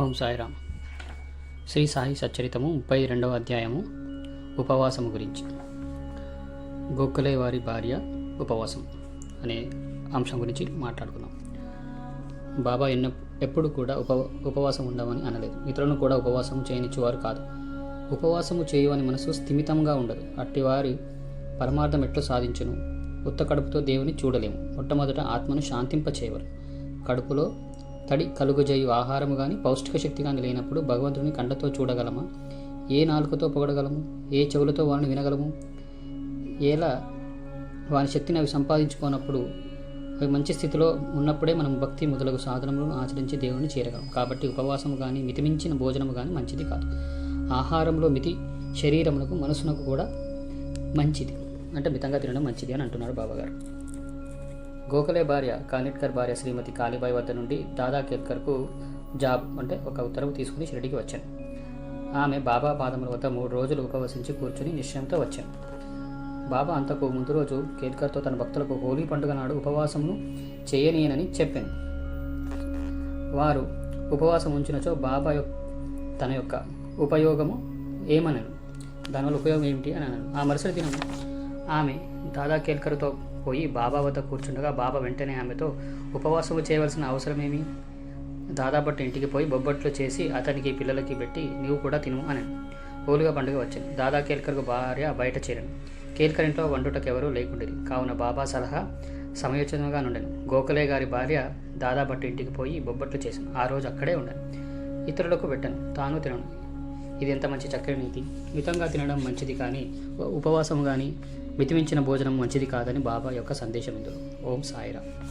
ఓం సాయిరామ్. శ్రీ సాయి సచ్చరితము ముప్పై రెండవ అధ్యాయము ఉపవాసము గురించి. గోఖలే వారి భార్య ఉపవాసం అనే అంశం గురించి మాట్లాడుకుందాం. బాబా ఎన్న ఎప్పుడు కూడా ఉప ఉపవాసం ఉండమని అనలేదు. ఇతరులను కూడా ఉపవాసము చేయనిచ్చేవారు కాదు. ఉపవాసము చేయవని మనసు స్థిమితంగా ఉండదు. అట్టివారి పరమార్థం ఎట్లు సాధించును? ఉత్త కడుపుతో దేవుని చూడలేము. మొట్టమొదట ఆత్మను శాంతింప చేయవరు కడుపులో తడి కలుగజేయు ఆహారము కానీ పౌష్టిక శక్తి కానీ లేనప్పుడు భగవంతుని కండతో చూడగలమా? ఏ నాలుకతో పొగడగలము? ఏ చెవులతో వారిని వినగలము? ఎలా వారి శక్తిని అవి సంపాదించుకున్నప్పుడు అవి మంచి స్థితిలో ఉన్నప్పుడే మనం భక్తి మొదలగు సాధనములను ఆచరించి దేవుని చేరగలం. కాబట్టి ఉపవాసము కానీ మితిమించిన భోజనము కానీ మంచిది కాదు. ఆహారంలో మితి శరీరమునకు మనసునకు కూడా మంచిది. అంటే మితంగా తినడం మంచిది అని అంటున్నాడు బాబాగారు. గోఖలే భార్య కానిట్కర్ భార్య శ్రీమతి కాళీబాయి వద్ద నుండి దాదా కేల్కర్కు జాబ్ అంటే ఒక ఉత్తర్వు తీసుకుని షిరిడికి వచ్చాను. ఆమె బాబా పాదముల వద్ద మూడు రోజులు ఉపవసించి కూర్చుని నిశ్చయంతో వచ్చాను. బాబా అంతకు ముందు రోజు కేల్కర్తో తన భక్తులకు హోలీ పండుగ నాడు ఉపవాసమును చేయనీయనని చెప్పాను. వారు ఉపవాసం ఉంచినచో బాబా యొక్క తన యొక్క ఉపయోగము ఏమనను? దానివల్ల ఉపయోగం ఏమిటి అని అన్నాను ఆ మరుసటి దినం ఆమె దాదా కేల్కర్తో పోయి బాబా వద్ద కూర్చుండగా బాబా వెంటనే ఆమెతో ఉపవాసము చేయవలసిన అవసరమేమి? దాదాపట్టు ఇంటికి పోయి బొబ్బట్లు చేసి అతనికి పిల్లలకి పెట్టి నీవు కూడా తిను అని. హోలుగా పండుగ వచ్చింది. దాదా కేల్కర్కు భార్య బయట చేరను కేల్కర్ ఇంట్లో వండుటకు ఎవరూ లేకుండేది. కావున బాబా సలహా సమయోచితంగా నుండెను. గోఖలే గారి భార్య దాదాపట్టు ఇంటికి పోయి బొబ్బట్లు చేశాను ఆ రోజు అక్కడే ఉండను. ఇతరులకు పెట్టాను. తాను తినను. ఇది ఎంత మంచి చక్కని నీతి? మితంగా తినడం మంచిది కానీ ఉపవాసం కానీ మితిమించిన భోజనం మంచిది కాదని బాబా యొక్క సందేశం ఇందులో ఓం సాయిరా